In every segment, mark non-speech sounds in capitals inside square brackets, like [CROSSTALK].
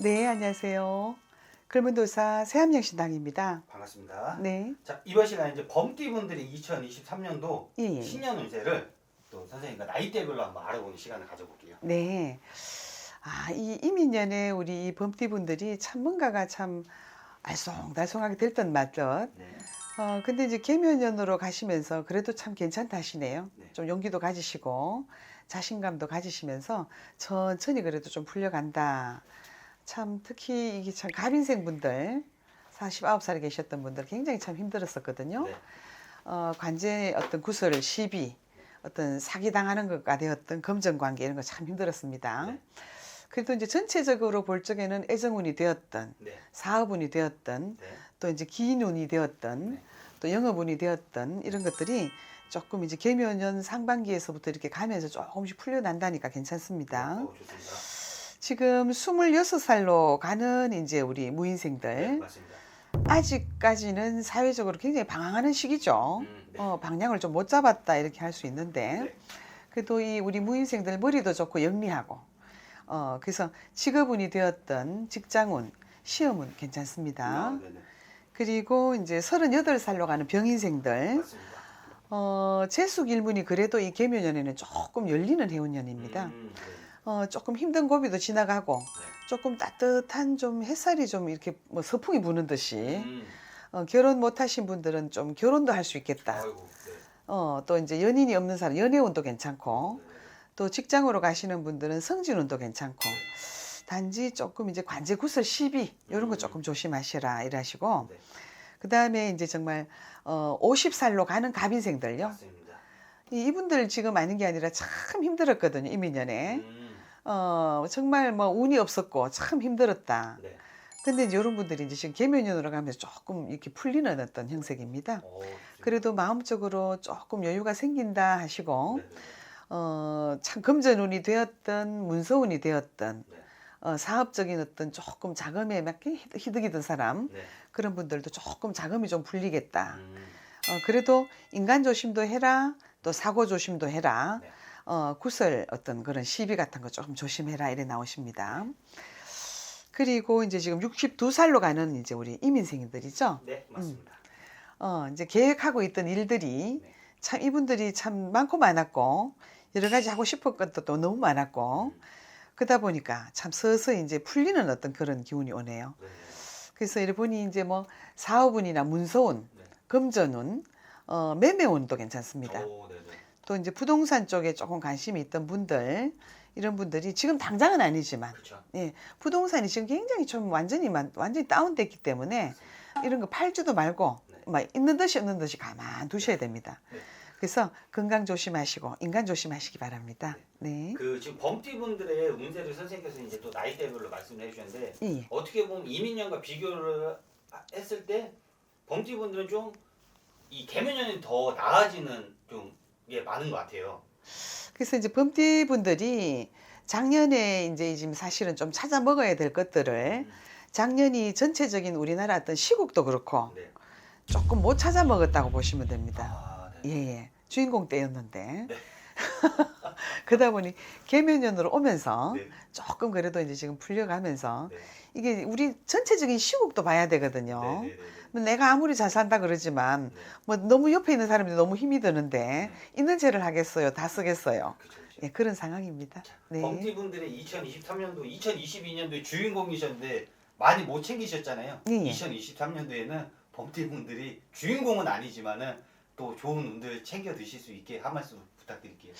안녕하세요. 글문도사 새함영신당입니다. 반갑습니다. 네, 자 이번 시간에 이제 범띠분들이 2023년도 예, 예. 신년 운세를 또 선생님과 나이대별로 한번 알아보는 시간을 가져볼게요. 네. 아, 이 이민년에 우리 이 범띠분들이 참 뭔가가 참 알쏭달쏭하게 될듯 말듯. 네. 어, 근데 이제 개묘년으로 가시면서 그래도 참 괜찮다 하시네요. 네. 좀 용기도 가지시고 자신감도 가지시면서 천천히 그래도 좀 풀려간다. 참 특히 이게 참 갑인생 분들 49살에 계셨던 분들 굉장히 참 힘들었었거든요. 네. 어, 관제의 어떤 구설, 시비, 어떤 사기 당하는 것과 되었던 검정 관계 이런 거 참 힘들었습니다. 네. 그래도 이제 전체적으로 볼 적에는 애정운이 되었던 네. 사업운이 되었던 네. 또 이제 기인운이 되었던 네. 또 영업운이 되었던 이런 것들이 조금 이제 개묘년 상반기에서부터 이렇게 가면서 조금씩 풀려난다니까 괜찮습니다. 어, 좋습니다. 지금 26살로 가는 이제 우리 네, 무인생들 맞습니다. 아직까지는 사회적으로 굉장히 방황하는 시기죠. 음, 네. 어, 방향을 좀 못 잡았다 이렇게 할 수 있는데 네. 그래도 이 우리 무인생들 머리도 좋고 영리하고 어, 그래서 직업운이 되었던 직장운, 시험운 괜찮습니다. 아, 네, 네. 그리고 이제 38살로 가는 병인생들 맞습니다. 어, 재수길문이 그래도 이 개묘년에는 조금 열리는 해운년입니다. 음, 네. 어, 조금 힘든 고비도 지나가고 네. 조금 따뜻한 좀 햇살이 좀 이렇게 뭐 서풍이 부는 듯이 음, 어, 결혼 못 하신 분들은 좀 결혼도 할 수 있겠다. 아이고, 네. 어, 또 이제 연인이 없는 사람 연애운도 괜찮고 네, 네. 또 직장으로 가시는 분들은 성진운도 괜찮고 단지 조금 이제 관제 구설 시비 이런 거 음. 조금 조심하시라 이러시고 네. 그 다음에 이제 정말 어, 50살로 가는 갑인생들요. 맞습니다. 이분들 지금 아는 게 아니라 참 힘들었거든요 이민년에. 음, 어, 정말 뭐 운이 없었고 참 힘들었다. 네. 근데 이제 이런 분들이 이제 지금 개면년으로 가면서 조금 이렇게 풀리는 어떤 형색입니다. 어. 그래도 마음적으로 조금 여유가 생긴다 하시고 네, 네, 네. 어, 참 금전운이 되었던 문서운이 되었던 네. 어, 사업적인 어떤 조금 자금에 맞게 희득이던 사람 네. 그런 분들도 조금 자금이 좀 풀리겠다. 음, 어, 그래도 인간 조심도 해라. 또 사고 조심도 해라. 네. 어, 구설 어떤 그런 시비 같은 거 조금 조심해라. 이래 나오십니다. 그리고 이제 지금 62살로 가는 이제 우리 이민생들이죠. 네, 맞습니다. 어, 이제 계획하고 있던 일들이 네. 참 이분들이 참 많고 많았고 여러 가지 하고 싶은 것도 또 너무 많았고 음, 그러다 보니까 참 서서히 이제 풀리는 어떤 그런 기운이 오네요. 네, 네. 그래서 보니 이제 뭐 사업운이나 문서운, 네. 금전운, 어, 매매운도 괜찮습니다. 오, 네, 네. 또 이제 부동산 쪽에 조금 관심이 있던 분들 이런 분들이 지금 당장은 아니지만 그렇죠. 예, 부동산이 지금 굉장히 좀 완전히 만- 완전히 다운됐기 때문에 이런 거 팔지도 말고 네. 막 있는 듯이 없는 듯이 가만 두셔야 됩니다. 네. 그래서 건강 조심하시고 인간 조심하시기 바랍니다. 네. 그 지금 범띠 분들의 운세를 선생님께서 이제 또 나이대별로 말씀을 해주셨는데 예, 예. 어떻게 보면 이민년과 비교를 했을 때 범띠 분들은 좀 이 개면년이 더 나아지는 좀 게 많은 것 같아요. 그래서 이제 범띠 분들이 작년에 이제 지금 사실은 좀 찾아 먹어야 될 것들을 음, 작년이 전체적인 우리나라 어떤 시국도 그렇고 네. 조금 못 찾아 먹었다고 보시면 됩니다. 아, 네. 예, 예. 주인공 때였는데. 네. [LAUGHS] [LAUGHS] 그러다 보니 개면년으로 오면서 네. 조금 그래도 이제 지금 풀려가면서 네. 이게 우리 전체적인 시국도 봐야 되거든요. 네, 네, 네, 네. 뭐 내가 아무리 잘 산다 그러지만 네. 뭐 너무 옆에 있는 사람들이 너무 힘이 드는데 네. 있는 죄를 하겠어요. 다 쓰겠어요. 그쵸, 그쵸. 예, 그런 상황입니다. 네. 범띠분들의 2023년도, 2022년도에 주인공이셨는데 많이 못 챙기셨잖아요. 예, 예. 2023년도에는 범띠분들이 주인공은 아니지만은 또 좋은 운들 챙겨 드실 수 있게 한 말씀 부탁드릴게요.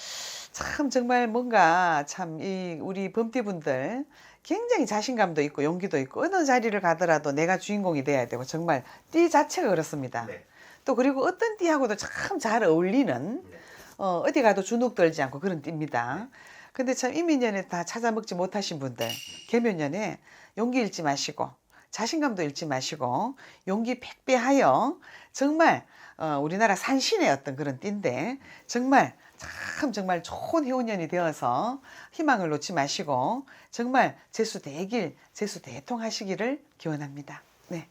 참 정말 뭔가 참 이 우리 범띠분들 굉장히 자신감도 있고 용기도 있고 어느 자리를 가더라도 내가 주인공이 돼야 되고 정말 띠 자체가 그렇습니다. 네. 또 그리고 어떤 띠하고도 참 잘 어울리는 네. 어, 어디 가도 주눅 들지 않고 그런 띠입니다. 근데 참 이민년에 다 찾아 먹지 못하신 분들 개면년에 용기 잃지 마시고 자신감도 잃지 마시고 용기 백배하여 정말 어, 우리나라 산신의 어떤 그런 띠인데 정말 참 정말 좋은 해운년이 되어서 희망을 놓지 마시고 정말 재수 대길 재수 대통하시기를 기원합니다. 네.